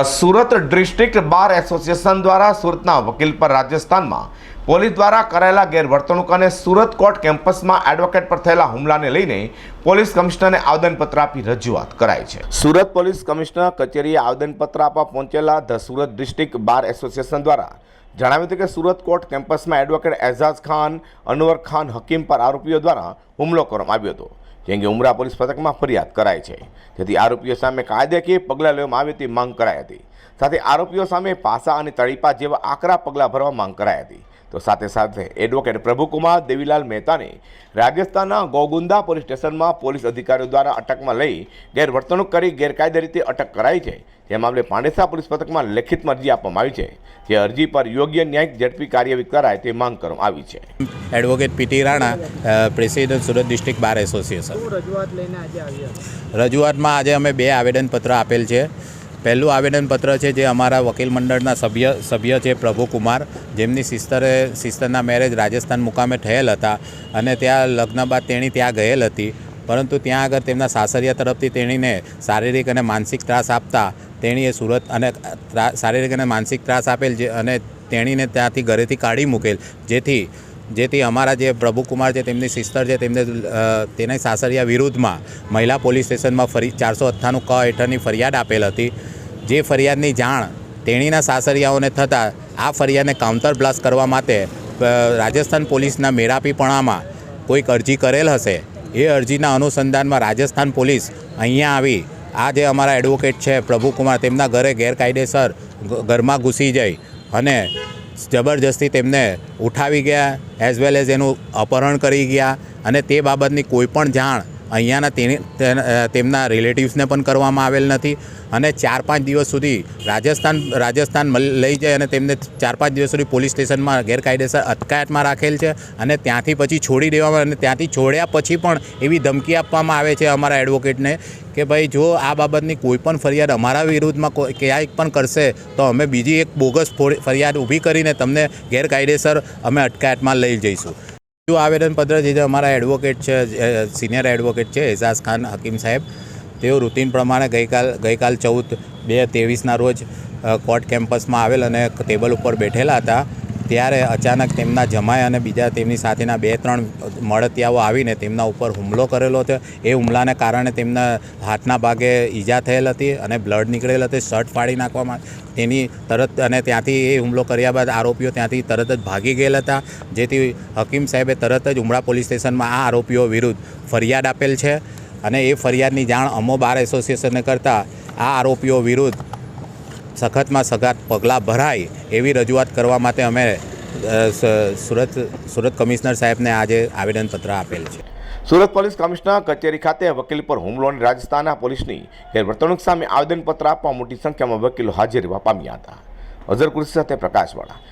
Surat district bar association દ્વારા સુરતના વકીલ પર રાજસ્થાનમાં પોલીસ દ્વારા કરાયેલા ગેરવર્તણૂક અને સુરત કોર્ટ કેમ્પસમાં એડવોકેટ પર થયેલા હુમલાને લઈને પોલીસ કમિશનરને આવેદનપત્ર આપી રજૂઆત કરાઈ છે. સુરત પોલીસ કમિશનર કચેરીએ આવેદનપત્ર આપવા પહોંચેલા the Surat district bar association દ્વારા જણાવ્યું હતું કે સુરત કોર્ટ કેમ્પસમાં એડવોકેટ એઝાઝ ખાન, અનવર ખાન હકીમ પર આરોપીઓ દ્વારા હુમલો કરવામાં આવ્યો હતો. જે અંગે ઉમરા પોલીસ પથકમાં ફરિયાદ કરાઈ છે. જેથી આરોપીઓ સામે કાયદેકીય પગલાં લેવામાં આવે તેવી માંગ કરાઈ હતી. સાથે આરોપીઓ સામે પાસા અને તળીપા જેવા આકરા પગલાં ભરવા માંગ કરાઈ હતી. તો સાથે સાથે એડવોકેટ પ્રભુકુમાર દેવીલાલ મહેતાને રાજસ્થાનના ગોગુંદા પોલીસ સ્ટેશનમાં પોલીસ અધિકારીઓ દ્વારા અટકમાં લઈ ગેરવર્તણૂક કરી ગેરકાયદે રીતે અટક કરાઈ છે. જે મામલે પાંડેસા પોલીસ પથકમાં લેખિત અરજી આપવામાં આવી છે. જે અરજી પર યોગ્ય ન્યાયિક ઝડપી કાર્યવાહી કરાય તે માંગ કરવામાં આવી છે. Advocate P T Rana president Surat district bar association. રજૂઆત લઈને આજે આવ્યા? રજૂઆતમાં આજે અમે બે આવેદનપત્ર આપેલ છે. પહેલું આવેદનપત્ર છે જે અમારા વકીલ મંડળના સભ્ય સભ્ય છે પ્રભુકુમાર જેમની સિસ્ટરે સિસ્ટરના મેરેજ રાજસ્થાન મુકામે થયેલ હતા અને ત્યાં લગ્ન બાદ તેણી ત્યાં ગયેલ હતી. પરંતુ ત્યાં આગળ તેમના સાસરિયા તરફથી તેણીને શારીરિક અને માનસિક ત્રાસ આપતા તેણીએ સુરત અને શારીરિક અને માનસિક ત્રાસ આપેલ જે, અને તેણીને ત્યાંથી ઘરેથી કાઢી મૂકેલ. જેથી જેથી અમારા જે પ્રભુકુમાર છે, તેમની સિસ્ટર છે, તેમને તેના સાસરિયા વિરુદ્ધમાં મહિલા પોલીસ સ્ટેશનમાં ફરી ચારસો અઠ્ઠાણું ક હેઠળની ફરિયાદ આપેલ હતી. જે ફરિયાદની જાણ તેણીના સાસરિયાઓને થતાં આ ફરિયાદને કાઉન્ટર બ્લાસ્ટ કરવા માટે રાજસ્થાન પોલીસના મેળાપીપણામાં કોઈક અરજી કરેલ હશે. એ અરજીના અનુસંધાનમાં રાજસ્થાન પોલીસ અહીંયા આવી. આ જે અમારા એડવોકેટ છે પ્રભુકુમાર, તેમના ઘરે ગેરકાયદેસર ઘરમાં ઘૂસી જઈ અને જબરજસ્તી તેમને ઉઠાવી ગયા એઝ વેલ એઝ એનું અપહરણ કરી ગયા અને તે બાબતની કોઈ પણ જાણ અહીંયાના તેમના રિલેટિવ્સને પણ કરવામાં આવેલ નથી. અને ચાર પાંચ દિવસ સુધી રાજસ્થાન રાજસ્થાન લઈ જાય અને તેમને ચાર પાંચ દિવસ સુધી પોલીસ સ્ટેશનમાં ગેરકાયદેસર અટકાયતમાં રાખેલ છે અને ત્યાંથી પછી છોડી દેવામાં અને ત્યાંથી છોડ્યા પછી પણ એવી ધમકી આપવામાં આવે છે અમારા એડવોકેટને કે ભાઈ, જો આ બાબતની કોઈ પણ ફરિયાદ અમારા વિરુદ્ધમાં ક્યાંય પણ કરશે, તો અમે બીજી એક બોગસ ફરિયાદ ઊભી કરીને તમને ગેરકાયદેસર અમે અટકાયતમાં લઈ જઈશું. બીજું આવેદનપત્ર જે અમારા એડવોકેટ છે સિનિયર એડવોકેટ છે એઝાઝ ખાન હકીમ સાહેબ. તેઓ રૂટીન પ્રમાણે ગઈકાલ ગઈકાલ ચૌદ બે ત્રેવીસના રોજ કોર્ટ કેમ્પસમાં આવેલ અને ટેબલ ઉપર બેઠેલા હતા. ત્યારે અચાનક તેમના જમાય અને બીજા તેમની સાથેના બે, ત્રણ મળતિયાઓ આવીને તેમના ઉપર હુમલો કરેલો હતો. એ હુમલાને કારણે તેમના હાથના ભાગે ઈજા થયેલ હતી અને બ્લડ નીકળેલ હતી. શર્ટ ફાડી નાખવામાં તેની તરત અને ત્યાંથી એ હુમલો કર્યા બાદ આરોપીઓ ત્યાંથી તરત જ ભાગી ગયેલા હતા. જેથી હકીમ સાહેબે તરત જ ઉમરા પોલીસ સ્ટેશનમાં આ આરોપીઓ વિરુદ્ધ ફરિયાદ આપેલ છે અને એ ફરિયાદની જાણ અમો બાર એસોસિએશનને કરતાં આ આરોપીઓ વિરુદ્ધ સખતમાં સખત પગલાં ભરાય એવી રજૂઆત કરવા માટે અમે સુરત સુરત કમિશનર સાહેબને આજે આવેદનપત્ર આપેલ છે. સુરત પોલીસ કમિશનર કચેરી ખાતે વકીલ પર હુમલો રાજસ્થાનના પોલીસની ગેરવર્તણૂક સામે આવેદનપત્ર આપવા મોટી સંખ્યામાં વકીલો હાજર રહેવા પામ્યા હતા. અઝર સાથે પ્રકાશવાળા.